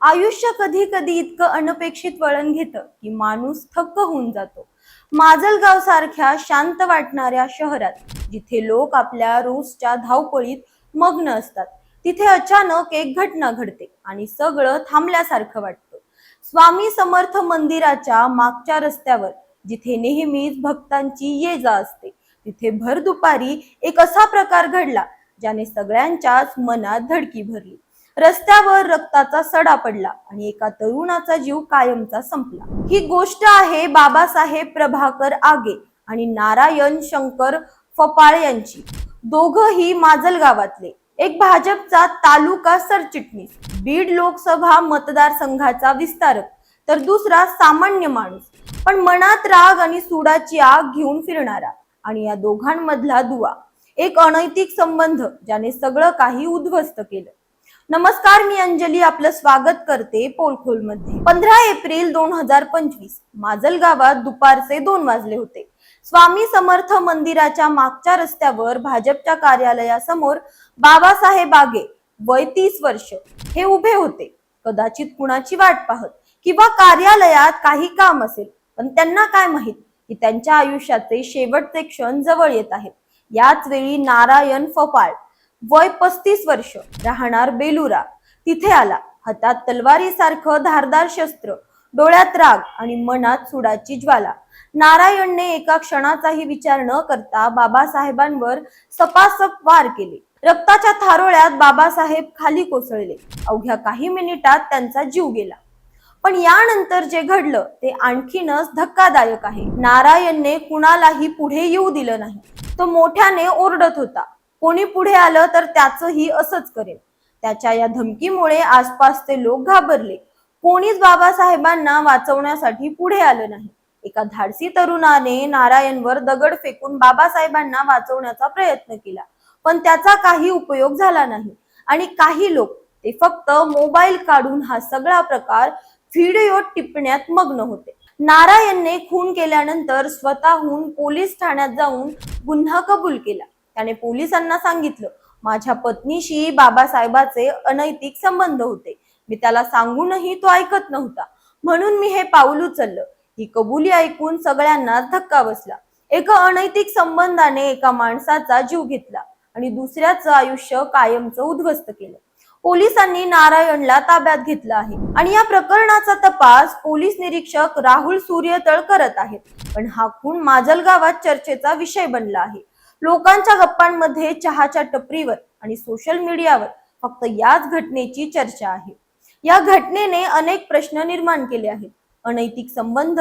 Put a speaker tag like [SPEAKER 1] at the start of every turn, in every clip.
[SPEAKER 1] आयुष्य कधी कधी इतकं अनपेक्षित वळण घेतं की माणूस थक्क होऊन जातो. माजलगाव सारख्या शांत वाटणाऱ्या शहरात जिथे लोक आपल्या रोजच्या धावपळीत मग्न असतात तिथे अचानक एक घटना घडते आणि सगळं थांबल्यासारखं वाटतं. स्वामी समर्थ मंदिराच्या मागच्या रस्त्यावर जिथे नेहमीच भक्तांची ये जा असते तिथे भर दुपारी एक असा प्रकार घडला ज्याने सगळ्यांच्याच मनात धडकी भरली. रस्त्यावर रक्ताचा सडा पडला आणि एका तरुणाचा जीव कायमचा संपला. ही गोष्ट आहे बाबासाहेब प्रभाकर आगे आणि नारायण शंकर फपाळ यांची. दोघही माजल गावातले. एक भाजपचा तालुका सरचिटणीस बीड लोकसभा मतदारसंघाचा विस्तारक तर दुसरा सामान्य माणूस. पण मनात राग आणि सुडाची आग घेऊन फिरणारा आणि या दोघांमधला दुवा. एक अनैतिक संबंध ज्याने सगळं काही उद्ध्वस्त केलं. नमस्कार मी अंजली आपलं स्वागत करते पोलखोलमध्ये पंधरा एप्रिल दोन हजार पंचवीस माजल गावात दुपारचे दोन वाजले होते. स्वामी समर्थ मंदिराच्या मागच्या रस्त्यावर भाजपच्या कार्यालयासमोर बाबासाहेब आगे वय तीस वर्ष हे उभे होते. कदाचित कुणाची वाट पाहत किंवा कार्यालयात काही काम असेल पण त्यांना काय माहीत की त्यांच्या आयुष्याचे शेवटचे क्षण जवळ येत आहेत. याच वेळी नारायण फपाळ वय पस्तीस वर्ष राहणार बेलुरा. तिथे आला. हातात तलवारीसारखं धारदार शस्त्र डोळ्यात राग आणि मनात सुडाची ज्वाला. नारायणने एका क्षणाचाही विचार न करता बाबासाहेबांवर सपासप वार केले. रक्ताच्या थारोळ्यात बाबासाहेब खाली कोसळले. अवघ्या काही मिनिटात त्यांचा जीव गेला. पण यानंतर जे घडलं ते आणखीनच धक्कादायक आहे. नारायणने कुणालाही पुढे येऊ दिलं नाही. तो मोठ्याने ओरडत होता. कोणी पुढे आलं तर त्याचंही असंच करेल. त्याच्या या धमकीमुळे आसपासचे लोक घाबरले. कोणीच बाबासाहेबांना वाचवण्यासाठी पुढे आलं नाही. एका धाडसी तरुणाने नारायणवर दगड फेकून बाबासाहेबांना वाचवण्याचा प्रयत्न केला. पण त्याचा काही उपयोग झाला नाही. आणि काही लोक ते फक्त मोबाईल काढून हा सगळा प्रकार व्हिडिओ टिपण्यात मग्न होते. नारायणने खून केल्यानंतर स्वतःहून पोलीस ठाण्यात जाऊन गुन्हा कबूल केला. त्याने पोलिसांना सांगितलं. माझ्या पत्नीशी बाबासाहेबाचे अनैतिक संबंध होते. मी त्याला सांगूनही तो ऐकत नव्हता. म्हणून मी हे पाऊल उचललं. ही कबुली ऐकून सगळ्यांनाच धक्का बसला. एका अनैतिक संबंधाने एका माणसाचा जीव घेतला आणि दुसऱ्याचं आयुष्य कायमचं उद्ध्वस्त केलं. पोलिसांनी नारायणला ताब्यात घेतलं आहे आणि या प्रकरणाचा तपास पोलीस निरीक्षक राहुल सूर्यतळ करत आहेत. पण हा खून माजल गावात चर्चेचा विषय बनला आहे. लोकांच्या गप्पांमध्ये चहाच्या टपरीवर आणि सोशल मीडियावर फक्त याच घटनेची चर्चा आहे. या घटनेने अनेक प्रश्न निर्माण केले आहेत. अनैतिक संबंध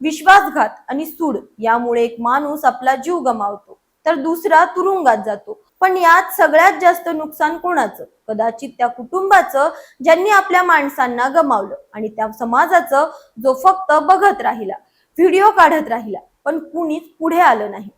[SPEAKER 1] विश्वासघात आणि सूड यामुळे एक माणूस आपला जीव गमावतो तर दुसरा तुरुंगात जातो. पण यात सगळ्यात जास्त नुकसान कोणाचं? कदाचित त्या कुटुंबाचं ज्यांनी आपल्या माणसांना गमावलं आणि त्या समाजाचं जो फक्त बघत राहिला व्हिडिओ काढत राहिला पण कुणीच पुढे आलं नाही.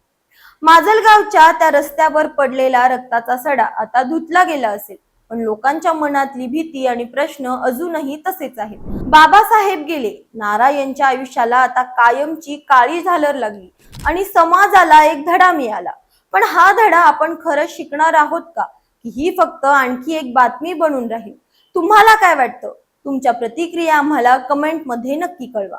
[SPEAKER 1] माजलगावच्या त्या रस्त्यावर पडलेला रक्ताचा सडा आता धुतला गेला असेल. पण लोकांच्या मनातली भीती आणि प्रश्न अजूनही तसेच आहेत. बाबासाहेब गेले. नारायणच्या आयुष्याला आता कायमची काळी झालर लागली आणि समाजाला एक धडा मिळाला. पण हा धडा आपण खरं शिकणार आहोत का? की ही फक्त आणखी एक बातमी बनून राहील. तुम्हाला काय वाटतं? तुमच्या प्रतिक्रिया आम्हाला कमेंटमध्ये नक्की कळवा.